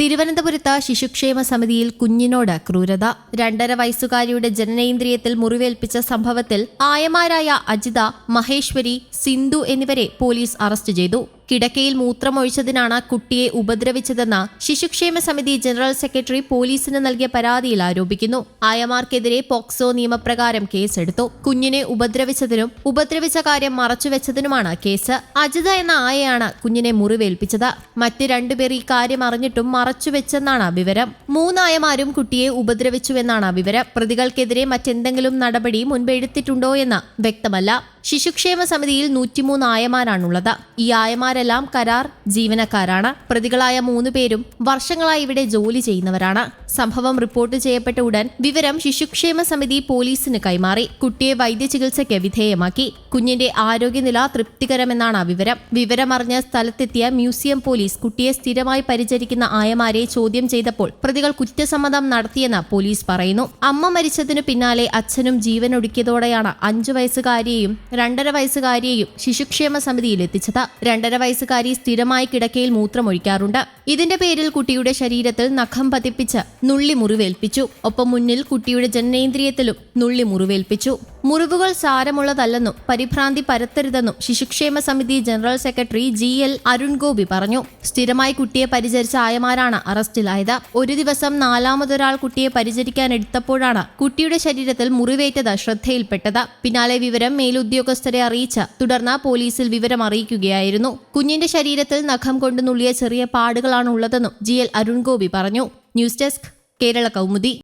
തിരുവനന്തപുരത്ത് ശിശുക്ഷേമ സമിതിയിൽ കുഞ്ഞിനോട് ക്രൂരത. രണ്ടര വയസ്സുകാരിയുടെ ജനനേന്ദ്രിയത്തിൽ മുറിവേൽപ്പിച്ച സംഭവത്തിൽ ആയമാരായ അജിത മഹേശ്വരി സിന്ധു എന്നിവരെ പോലീസ് അറസ്റ്റ് ചെയ്തു. കിടക്കയിൽ മൂത്രമൊഴിച്ചതിനാണ് കുട്ടിയെ ഉപദ്രവിച്ചതെന്ന് ശിശുക്ഷേമ സമിതി ജനറൽ സെക്രട്ടറി പോലീസിന് നൽകിയ പരാതിയിൽ ആരോപിക്കുന്നു. ആയമാർക്കെതിരെ പോക്സോ നിയമപ്രകാരം കേസെടുത്തു. കുഞ്ഞിനെ ഉപദ്രവിച്ചതിനും ഉപദ്രവിച്ച കാര്യം മറച്ചുവെച്ചതിനുമാണ് കേസ്. അജിത എന്ന ആയയാണ് കുഞ്ഞിനെ മുറിവേൽപ്പിച്ചത്. മറ്റ് രണ്ടുപേർ ഈ കാര്യം അറിഞ്ഞിട്ടും മറച്ചുവെച്ചെന്നാണ് വിവരം. മൂന്നായമാരും കുട്ടിയെ ഉപദ്രവിച്ചുവെന്നാണ് വിവരം. പ്രതികൾക്കെതിരെ മറ്റെന്തെങ്കിലും നടപടി മുൻപെടുത്തിട്ടുണ്ടോ എന്ന് വ്യക്തമല്ല. ശിശുക്ഷേമ സമിതിയിൽ നൂറ്റിമൂന്ന് ആയമാരാണുള്ളത്. ഈ ആയമാരെല്ലാം കരാർ ജീവനക്കാരാണ്. പ്രതികളായ മൂന്ന് പേരും വർഷങ്ങളായി ഇവിടെ ജോലി ചെയ്യുന്നവരാണ്. സംഭവം റിപ്പോർട്ട് ചെയ്യപ്പെട്ട ഉടൻ വിവരം ശിശുക്ഷേമ സമിതി പോലീസിന് കൈമാറി. കുട്ടിയെ വൈദ്യചികിത്സയ്ക്ക് വിധേയമാക്കി. കുഞ്ഞിന്റെ ആരോഗ്യനില തൃപ്തികരമെന്നാണ് വിവരം. വിവരമറിഞ്ഞ സ്ഥലത്തെത്തിയ മ്യൂസിയം പോലീസ് കുട്ടിയെ സ്ഥിരമായി പരിചരിക്കുന്ന ആയമാരെ ചോദ്യം ചെയ്തപ്പോൾ പ്രതികൾ കുറ്റസമ്മതം നടത്തിയെന്ന് പോലീസ് പറയുന്നു. അമ്മ മരിച്ചതിനു പിന്നാലെ അച്ഛനും ജീവനൊടുക്കിയതോടെയാണ് അഞ്ചു വയസ്സുകാരിയെയും രണ്ടര വയസ്സുകാരിയെയും ശിശുക്ഷേമ സമിതിയിൽ എത്തിച്ചത്. രണ്ടര വയസ്സുകാരി സ്ഥിരമായി കിടക്കയിൽ മൂത്രമൊഴിക്കാറുണ്ട്. ഇതിന്റെ പേരിൽ കുട്ടിയുടെ ശരീരത്തിൽ നഖം പതിപ്പിച്ച് നുള്ളി മുറിവേൽപ്പിച്ചു ഒപ്പം മുന്നിൽ കുട്ടിയുടെ ജനനേന്ദ്രിയത്തിലും നുള്ളി മുറിവേൽപ്പിച്ചു മുറിവുകൾ സാരമുള്ളതല്ലെന്നും പരിഭ്രാന്തി പരത്തരുതെന്നും ശിശുക്ഷേമ സമിതി general secretary G L Arun Gopi പറഞ്ഞു. സ്ഥിരമായി കുട്ടിയെ പരിചരിച്ച ആയമാരാണ് അറസ്റ്റിലായത്. ഒരു ദിവസം നാലാമതൊരാൾ കുട്ടിയെ പരിചരിക്കാനെടുത്തപ്പോഴാണ് കുട്ടിയുടെ ശരീരത്തിൽ മുറിവേറ്റത് ശ്രദ്ധയിൽപ്പെട്ടത്. പിന്നാലെ വിവരം മേലുദ്യോഗസ്ഥരെ അറിയിച്ച തുടർന്ന് പോലീസിൽ വിവരം അറിയിക്കുകയായിരുന്നു. കുഞ്ഞിന്റെ ശരീരത്തിൽ നഖം കൊണ്ട് നുള്ളിയ ചെറിയ പാടുകളാണുള്ളതെന്നും ജി എൽ അരുൺ ഗോപി പറഞ്ഞു. News desk Kerala Kaumudi.